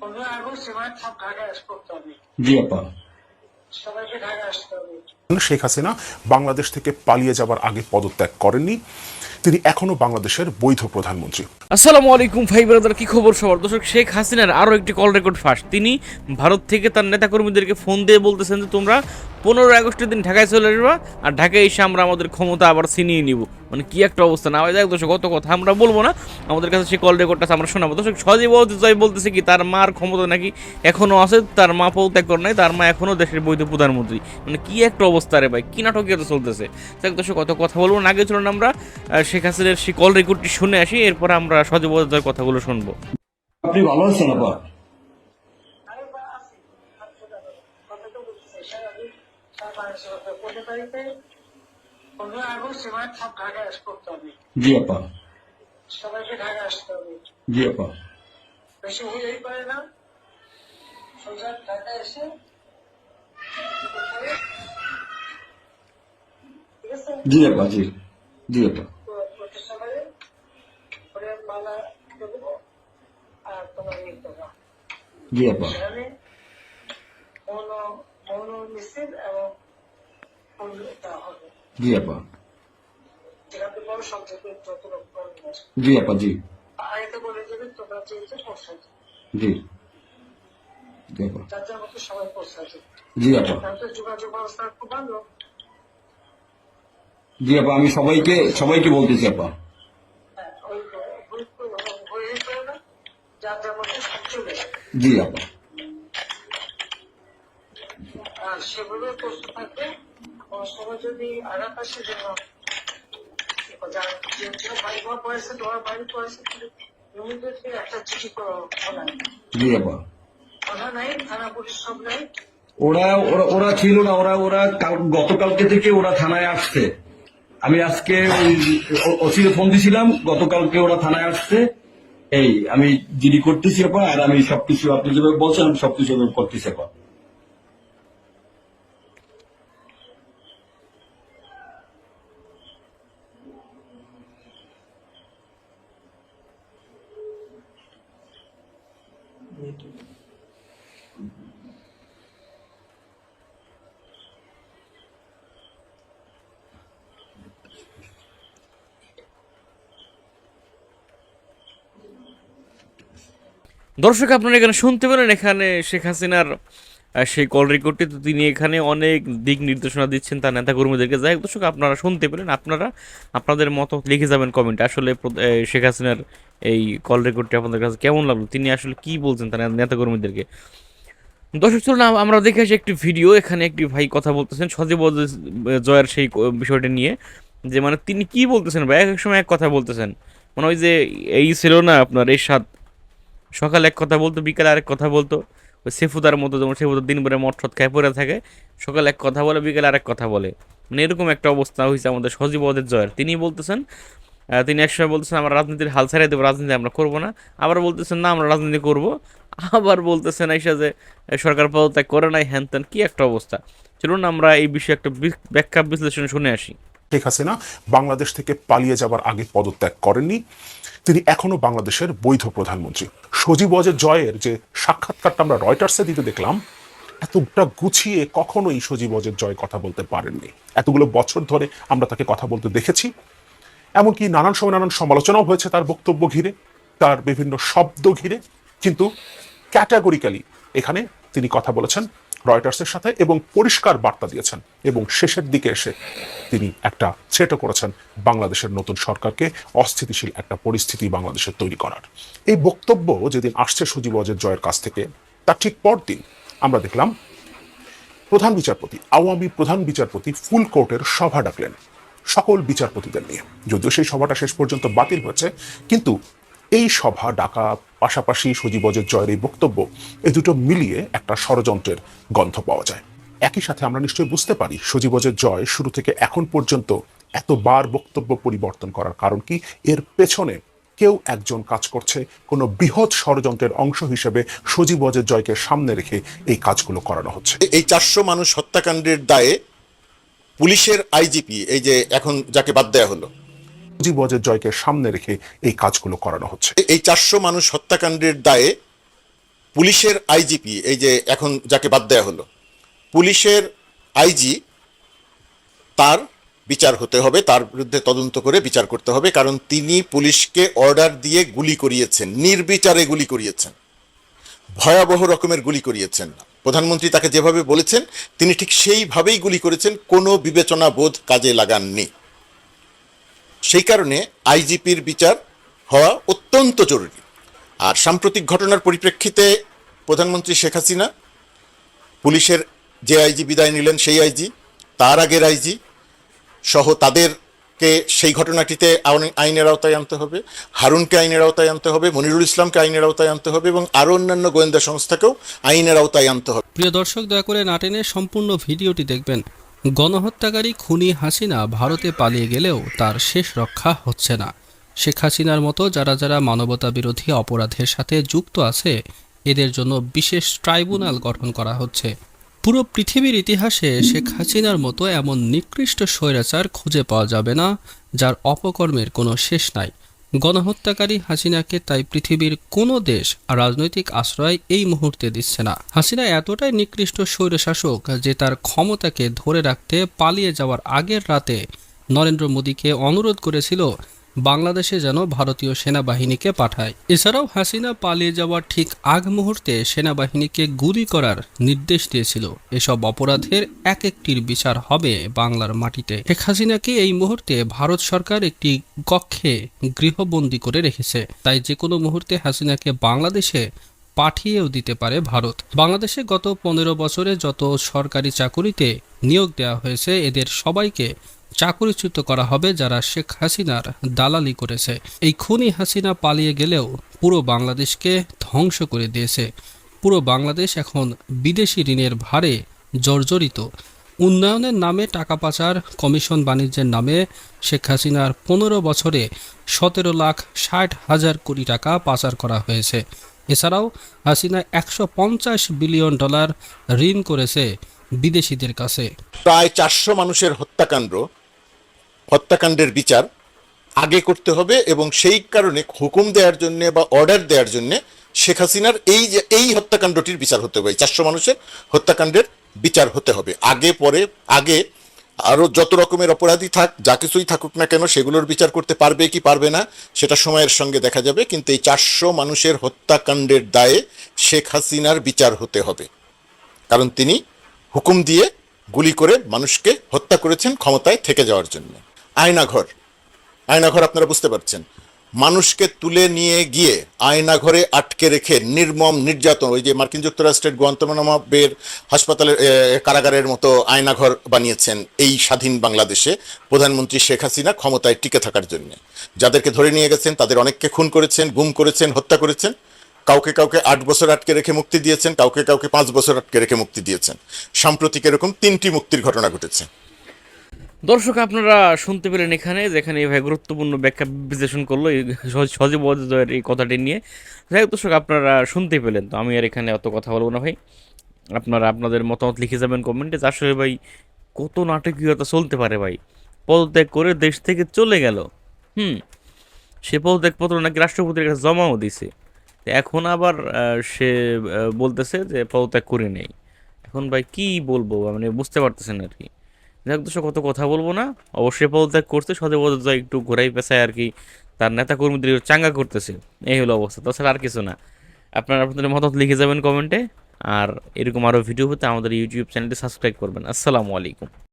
পনেরো আগস্ট এবার সব ঢাকায় আস করতে হবে জি আপা। সবাইকে ঢাকায় আসতে হবে। শেখ হাসিনা বাংলাদেশ থেকে পালিয়ে যাবার আগে পদত্যাগ করেননি। তিনি এখনও বাংলাদেশের বৈধ প্রধানমন্ত্রী। আসসালামু আলাইকুম ভাই ব্রাদার, কি খবর সবার? দর্শক, শেখ হাসিনার আরও একটি কল রেকর্ড ফাঁস। তিনি ভারত থেকে তার নেতাকর্মীদেরকে ফোন দিয়ে বলতেছেন যে, তোমরা পনেরো আগস্টের দিন ঢাকায় চলে আসবা, আর ঢাকায় এসে আমরা আমাদের ক্ষমতা আবার ছিনিয়ে নিব। মানে কি একটা অবস্থা। না যাক দর্শক কত কথা আমরা বলব না। আমাদের কাছে সেই কল রেকর্ডটা আমরা শোনাবো। দর্শক, সজীব জয় বলতেছে কি, তার মার ক্ষমতা নাকি এখনও আছে, তার মা পদত্যাগ করে নাই, তার মা এখনও দেশের বৈধ প্রধানমন্ত্রী। মানে কি একটা অবস্থা। রে ভাই, কি নাটকীয়তা চলতেছে। যাক দর্শক, কত কথা বলব। না আগে চলুন আমরা শেখ হাসিনার সেই কল রেকর্ডটি শুনে আসি, এরপর আমরা সজীব জয়ের কথাগুলো শুনব। আপনি ভালো আছেন আপা সবাইকে ঢাকায় আসতে হবে জি, আপা। বেশি হইলেই পারে না সোজা ঢাকায় এসে জি আপা জি জি আপা জি আপা জি আপা জি আপা জি। জি। জি আপা জি আপা যোগাযোগ ব্যবস্থা খুব ভালো। জি আপা আমি সবাইকে সবাইকে বলতেছি আপা। জি আপা। সেগুলো থাকবে। যদি ওরা ওরা ছিল না ওরা ওরা গতকালকে থেকে ওরা থানায় আসছে। আমি আজকে ওসিকে ফোন দিছিলাম, গতকালকে ওরা থানায় আসছে। এই, আমি জিডি করতেছি আপা আর আমি সবকিছু আপনি যেভাবে বলছেন, আমি সবকিছু করতেছি আপা দর্শক, আপনারা এখানে শুনতে পেলেন, এখানে শেখ হাসিনার সেই কল রেকর্ডটি তো তিনি এখানে অনেক দিক নির্দেশনা দিচ্ছেন তার নেতাকর্মীদেরকে। যাই হোক, দর্শক, আপনারা শুনতে পেলেন, আপনারা, আপনাদের মতো লিখে যাবেন কমেন্ট আসলে শেখ হাসিনার এই কল রেকর্ডটি আপনাদের কাছে কেমন লাগল? তিনি আসলে কি বলছেন তার নেতাকর্মীদেরকে? দর্শক, চলুন, আম- আমরা দেখে আসি একটি ভিডিও এখানে একটি ভাই কথা বলতেছেন, সজীব জয়ের সেই বিষয়টা নিয়ে। যে মানে তিনি কি বলতেছেন ভাই? এক এক সময় এক কথা বলতেছেন। মানে ওই যে এই ছিল না আপনার এই সাত সকালে এক কথা বলতো, বিকালে আরেক কথা বলতো। ওই সেফুদার মতো যেমন সেফুদার দিন ভরে মটফট খায়, পড়ে থাকে, সকালে এক কথা বলে, বিকালে আরেক কথা বলে। মানে এরকম একটা অবস্থা হয়েছে আমাদের সজীব ওদের জয়ের। তিনি বলতেছেন তিনি একসময় বলতেছেন, আমরা রাজনীতির হাল ছাড়াই দেবো, রাজনীতি আমরা করব না। আবার বলতেছেন, না, আমরা রাজনীতি করব। আবার বলতেছেন, আইসা যে সরকার পদত্যাগ করে নাই, হ্যান ত্যান, কী একটা অবস্থা? চলুন আমরা এই বিষয়ে একটা ব্যাখ্যা বিশ্লেষণ শুনে আসি। শেখ হাসিনা বাংলাদেশ থেকে পালিয়ে যাবার আগে পদত্যাগ করেননি। তিনি এখনও বাংলাদেশের বৈধ প্রধানমন্ত্রী। সজীব অজয় জয়ের যে সাক্ষাৎকারটা আমরা রয়টার্সে দিতে দেখলাম, এতটা গুছিয়ে কখনোই সজীব অজয় জয় কথা বলতে পারেননি। এতগুলো বছর ধরে আমরা তাকে কথা বলতে দেখেছি। এমনকি নানান সময় নানান সমালোচনাও হয়েছে তার বক্তব্য ঘিরে, তার বিভিন্ন শব্দ ঘিরে। কিন্তু ক্যাটাগরিক্যালি এখানে তিনি কথা বলেছেন রয়টার্সের সাথে এবং পরিষ্কার বার্তা দিয়েছেন এবং শেষের দিকে এসে তিনি একটা থ্রেটও করেছেন বাংলাদেশের নতুন সরকারকে অস্থিতিশীল একটা পরিস্থিতি বাংলাদেশের তৈরি করার। এই বক্তব্য যেদিন আসছে সজীব অজের জয়ের কাছ থেকে, তার ঠিক পরদিন আমরা দেখলাম প্রধান বিচারপতি, আওয়ামী প্রধান বিচারপতি ফুল কোর্টের সভা ডাকলেন সকল বিচারপতিদের নিয়ে। যদিও সেই সভাটা শেষ পর্যন্ত বাতিল হয়েছে, কিন্তু এই সভা ডাকা পাশাপাশি সজীবজের জয়ের এই বক্তব্য এই দুটো মিলিয়ে একটা ষড়যন্ত্রের গন্ধ পাওয়া যায়। একই সাথে আমরা নিশ্চয়ই বুঝতে পারি সজীবজের জয় শুরু থেকে এখন পর্যন্ত এতবার বক্তব্য পরিবর্তন করার কারণ কি? এর পেছনে কেউ একজন কাজ করছে, কোনো বৃহৎ ষড়যন্ত্রের অংশ হিসেবে সজীব জয়কে সামনে রেখে এই কাজগুলো করানো হচ্ছে। এই চারশো মানুষ হত্যাকাণ্ডের দায়ে পুলিশের আইজিপি, এই যে এখন যাকে বাদ দেয়া হলো সজীব জয়কে সামনে রেখে এই কাজগুলো করানো হচ্ছে। এই চারশো মানুষ হত্যাকাণ্ডের দায়ে পুলিশের আইজিপি, এই যে এখন যাকে বাদ দেওয়া হলো, পুলিশের আইজি তার বিচার হতে হবে, তার বিরুদ্ধে তদন্ত করে বিচার করতে হবে, কারণ তিনি পুলিশকে অর্ডার দিয়ে গুলি করিয়েছেন, নির্বিচারে গুলি করিয়েছেন, ভয়াবহ রকমের গুলি করিয়েছেন। প্রধানমন্ত্রী তাকে যেভাবে বলেছেন, তিনি ঠিক সেইভাবেই গুলি করেছেন, কোনো বিবেচনা বোধ কাজে লাগাননি। সেই কারণে আইজিপির বিচার হওয়া অত্যন্ত জরুরি। আর সাম্প্রতিক ঘটনার পরিপ্রেক্ষিতে প্রধানমন্ত্রী শেখ হাসিনা পুলিশের যে আইজি বিদায় নিলেন সেই আইজি, তার আগের আইজি সহ তাদেরকে সেই ঘটনাটিতে আইনের আওতায় আনতে হবে, হারুনকে আইনের আওতায় আনতে হবে, মনিরুল ইসলামকে আইনের আওতায় আনতে হবে এবং আরও অন্যান্য গোয়েন্দা সংস্থাকেও আইনের আওতায় আনতে হবে। প্রিয় দর্শক, দয়া করে না টেনে সম্পূর্ণ ভিডিওটি দেখবেন। গণহত্যাকারী খুনি হাসিনা ভারতে পালিয়ে গেলেও তার শেষ রক্ষা হচ্ছে না। শেখ হাসিনার মতো যারা যারা মানবতা বিরোধী অপরাধের সাথে যুক্ত আছে, এদের জন্য বিশেষ ট্রাইব্যুনাল গঠন করা হচ্ছে। পুরো পৃথিবীর ইতিহাসে শেখ হাসিনার মতো এমন নিকৃষ্ট স্বৈরাচার খুঁজে পাওয়া যাবে না, যার অপকর্মের কোনো শেষ নাই। গণহত্যাকারী হাসিনাকে তাই পৃথিবীর কোনো দেশ রাজনৈতিক আশ্রয় এই মুহূর্তে দিচ্ছে না। হাসিনা এতটাই নিকৃষ্ট স্বৈরশাসক যে তার ক্ষমতাকে ধরে রাখতে পালিয়ে যাওয়ার আগের রাতে নরেন্দ্র মোদীকে অনুরোধ করেছিল বাংলাদেশে যেন ভারতীয় সেনাবাহিনীকে পাঠায়। এছাড়াও হাসিনা পালিয়ে যাওয়ার ঠিক আগ মুহূর্তে সেনাবাহিনীকে গুলি করার নির্দেশ দিয়েছিল। এসব অপরাধের এক একটির বিচার হবে বাংলার মাটিতে। শেখ হাসিনাকে এই মুহূর্তে ভারত সরকার একটি কক্ষে গৃহবন্দী করে রেখেছে। তাই যে কোনো মুহূর্তে হাসিনাকে বাংলাদেশে পাঠিয়েও দিতে পারে ভারত। বাংলাদেশে গত পনেরো বছরে যত সরকারি চাকুরিতে নিয়োগ দেওয়া হয়েছে, এদের সবাইকে চাকুরিচ্যুত করা হবে যারা শেখ হাসিনার দালালি করেছে। এই খুনি হাসিনা পালিয়ে গেলেও পুরো বাংলাদেশকে ধ্বংস করে দিয়েছে। পুরো বাংলাদেশ এখন বিদেশি ঋণের ভারে জর্জরিত। উন্নয়নের নামে টাকা পাচার, কমিশন বাণিজ্যের নামে শেখ হাসিনার পনেরো বছরে সতেরো লাখ ষাট হাজার কোটি টাকা পাচার করা হয়েছে। এছাড়াও হাসিনা একশো পঞ্চাশ বিলিয়ন ডলার ঋণ করেছে বিদেশিদের কাছে। প্রায় চারশো মানুষের হত্যাকাণ্ড হত্যাকাণ্ডের বিচার আগে করতে হবে এবং সেই কারণে হুকুম দেওয়ার জন্য বা অর্ডার দেওয়ার জন্য শেখ হাসিনার এই যে, এই হত্যাকাণ্ডটির বিচার হতে হবে। চারশো মানুষের হত্যাকাণ্ডের বিচার হতে হবে। আগে, পরে, আগে আরও যত রকমের অপরাধী থাক, যা কিছুই থাকুক না কেন সেগুলোর বিচার করতে পারবে কি পারবে না, সেটা সময়ের সঙ্গে দেখা যাবে, কিন্তু এই চারশো মানুষের হত্যাকাণ্ডের দায়ে শেখ হাসিনার বিচার হতে হবে। কারণ তিনি হুকুম দিয়ে গুলি করে মানুষকে হত্যা করেছেন ক্ষমতায় থেকে যাওয়ার জন্য। আয়নাঘর। আয়নাঘর আপনারা বুঝতে পারছেন। মানুষকে তুলে নিয়ে গিয়ে আয়নাঘরে আটকে রেখে নির্মম নির্যাতন, ওই যে মার্কিন যুক্তরাষ্ট্রের গোয়ান্তমানামা বের হাসপাতালের কারাগারের মতো আয়নাঘর বানিয়েছেন এই স্বাধীন বাংলাদেশে প্রধানমন্ত্রী শেখ হাসিনা ক্ষমতায় টিকে থাকার জন্য। যাদেরকে ধরে নিয়ে গেছেন, তাদের অনেককে খুন করেছেন, গুম করেছেন, হত্যা করেছেন। কাউকে কাউকে আট বছর আটকে রেখে মুক্তি দিয়েছেন, কাউকে কাউকে পাঁচ বছর আটকে রেখে মুক্তি দিয়েছেন। সাম্প্রতিক এরকম তিনটি মুক্তির ঘটনা ঘটেছে। দর্শক, আপনারা শুনতে পেলেন এখানে যেখানে এই ভাই গুরুত্বপূর্ণ ব্যাখ্যা বিশ্লেষণ করল সজীব অজয়ের এই কথাটি নিয়ে। যাই হোক দর্শক, আপনারা শুনতে পেলেন। তো আমি আর এখানে অত কথা বলব না ভাই। আপনারা আপনাদের মতামত লিখে যাবেন কমেন্টে আসলে ভাই কত নাটকীয়তা চলতে পারে ভাই। পদত্যাগ করে দেশ থেকে চলে গেল। হুম, সে পদত্যাগপত্র নাকি রাষ্ট্রপতির কাছে জমাও দিছে। এখন আবার সে বলতেছে যে পদত্যাগ করে নেই। এখন ভাই কি বলব মানে বুঝতে পারতেছেন আর কি। যাক দর্শক কত কথা বলব না। অবশ্যই পদত্যাগ করছে সদে পদত্যাগ একটু ঘোরাই পেশায় আর কি তার নেতা কর্মীদের চাঙ্গা করতেছে। এই হলো অবস্থা। তাছাড়া আর কিছু না। আপনারা আপনাদের মতামত লিখে যাবেন কমেন্টে। আর এরকম আরও ভিডিও হতে আমাদের ইউটিউব চ্যানেলটি সাবস্ক্রাইব করবেন। আসসালামু আলাইকুম।